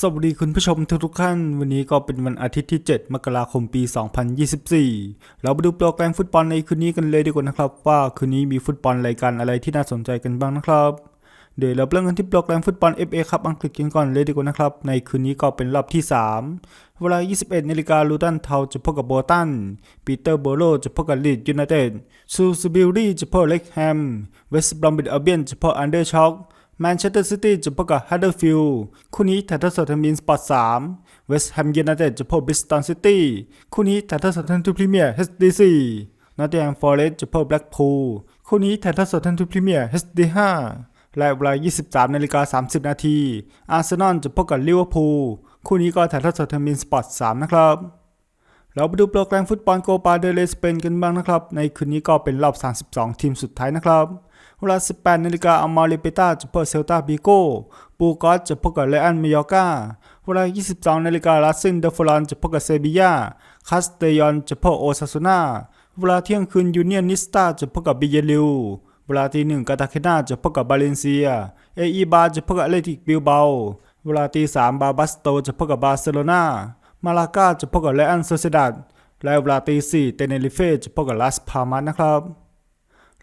สวัสดีคุณผู้ชมทุกๆท่าน วันนี้ก็เป็นวันอาทิตย์ที่ 7 มกราคมปี 2024 เราไปดูโปรแกรมฟุตบอลในคืนนี้กันเลยดีกว่านะครับ ว่าคืนนี้มีฟุตบอลรายการอะไรที่น่าสนใจกันบ้างนะครับ เดี๋ยวเราเริ่มกันที่โปรแกรมฟุตบอล FA ครับอังกฤษกันก่อนเลยดีกว่านะครับ ในคืนนี้ก็เป็นรอบที่ 3 เวลา 21นาฬิกาลูตันเทาจะพบกับโบตัน ปีเตอร์โบโลจะพบกับลีดยูไนเต็ดซูซูบิลลี่จะพบเล็กแฮม เวสต์บรอมบิดอเบียนจะพบอันเดอร์ช็อก แมนเชสเตอร์ซิตี้จะพบกับฮัดเดอร์ฟิลด์คู่นี้ถ่ายทอดสดทางบีนสปอร์ต3เวสต์แฮมยูไนเต็ดจะพบบิสตันซิตี้คู่นี้ถ่ายทอดสดทางทูพรีเมียร์ HD4 นอตติงแฮมฟอเรสต์จะพบแบล็กพูลคู่นี้ถ่ายทอดสดทางทูพรีเมียร์ HD5 และเวลา 23นาฬิกา30 นาที อาร์เซนอลจะพบกับลิเวอร์พูล คู่นี้ก็ถ่ายทอดสดทางบีนสปอร์ต3นะครับ เราไปดูโปรแกรมฟุตบอลโกปาเดเลสเปนกันบ้างนะครับ ในคืนนี้ก็เป็นรอบ 32 ทีมสุดท้ายนะครับ เวลา 18 นาฬิกาอมาเลเปตาจะพบเซลตาบิโกปูกอสจะพบกับเลอันมายอกาเวลา 22 นาฬิกาลาซินเดฟลอนจะพบกับเซบียาคาสเตยอนจะพบโอซาซูนาเวลาเที่ยงคืนยูเนียนนิสตาจะพบกับบิเยลิวเวลาตีหนึ่งกาตาเคนาจะพบกับบาเลนเซีย เออีบาจะพบกับเลติกบิลเบา เวลาตีสามบาบัสโตจะพบกับบาร์เซโลนามาลากาจะพบกับเลอันโซเซดัดและเวลาตีสี่เตเนริเฟจะพบกับลาสพามาสนะครับ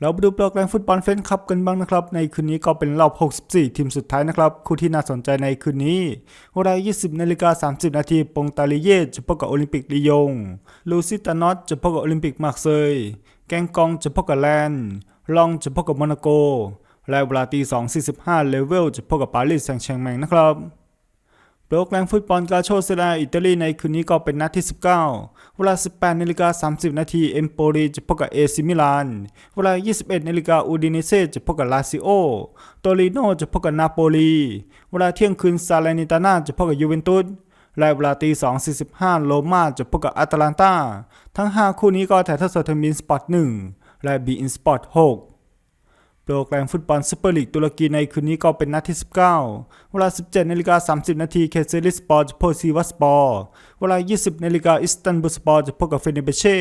เราไปดูโปรแกรมฟุตบอลเฟนคัพกันบ้างนะครับ ในคืนนี้ก็เป็นรอบ 64 ทีมสุดท้ายนะครับ คู่ที่น่าสนใจในคืนนี้เวลา 20นาฬิกา30 นาทีปงตาลิเย่จะพบกับโอลิมปิกลียง ลูซิตานอตจะพบกับโอลิมปิกมาร์เซย แกงกองจะพบกับแลนด์ลองจะพบกับโมนาโกและเวลาตี2.45เลเวลจะพบกับปารีสแซงต์แชร์แมงนะครับ โปรแกรมฟุตบอลกาโชเซราอิตาลีในคืนนี้ก็เป็นนัดที่ 19 เวลา 18นาฬิกา30 นาทีเอมโปลีจะพบกับเอซิมิลาน เวลา 21นาฬิกาอูดิเนเซจะพบกับลาซิโอโตริโนจะพบกับนาโปลี เวลาเที่ยงคืนซาเลนิตาน่าจะพบกับยูเวนตุสและเวลาตี2.45โรมาจะพบกับอาตาลันตา ทั้ง 5 คู่นี้ก็ถ่ายทอดสดทางบีนสปอร์ต1และบีอินสปอร์ต6 โปรแกรมฟุตบอลซูเปอร์ลีกตุรกีในคืนนี้ก็เป็นนัดที่ 19 เวลา 17นาฬิกา30 นาทีเคเซริสปอร์จะพบซีวัสปอร์เวลา 20นาฬิกาอิสตันบูลสปอร์จะพบกับเฟเนเบเช่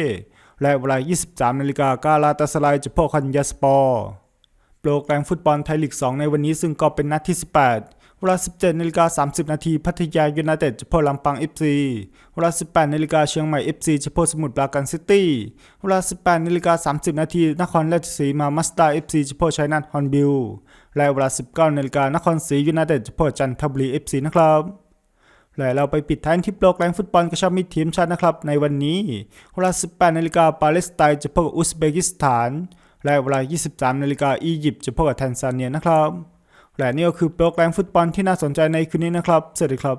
และเวลา 23นาฬิกากาลาตาสไลายจะพบคันยาสปอร์โปรแกรมฟุตบอลไทยลีก 2 ในวันนี้ซึ่งก็เป็นนัดที่ 18 เวลา 17นาฬิกา30 นาทีพัทยายูไนเต็ดจะพบลำปาง FC เวลา 18นาฬิกาเชียงใหม่ FC จะพบสมุทรปราการซิตี้ เวลา 18นาฬิกา30 นาทีนครราชสีมามัสตา FC จะพบชัยนาทฮอนบิล และเวลา 19นาฬิกานครศรียูไนเต็ดจะพบจันทบุรี FC นะครับและเราไปปิดท้ายที่โปรแกรมฟุตบอลกระชับมิตรทีมชาตินะครับ ในวันนี้เวลา 18นาฬิกาปาเลสไตน์จะพบกับอุซเบกิสถาน และเวลา 23นาฬิกาอียิปต์จะพบกับแทนซาเนียนะครับ และนี่ก็คือโปรแกรมฟุตบอลที่น่าสนใจในคืนนี้นะครับ สวัสดีครับ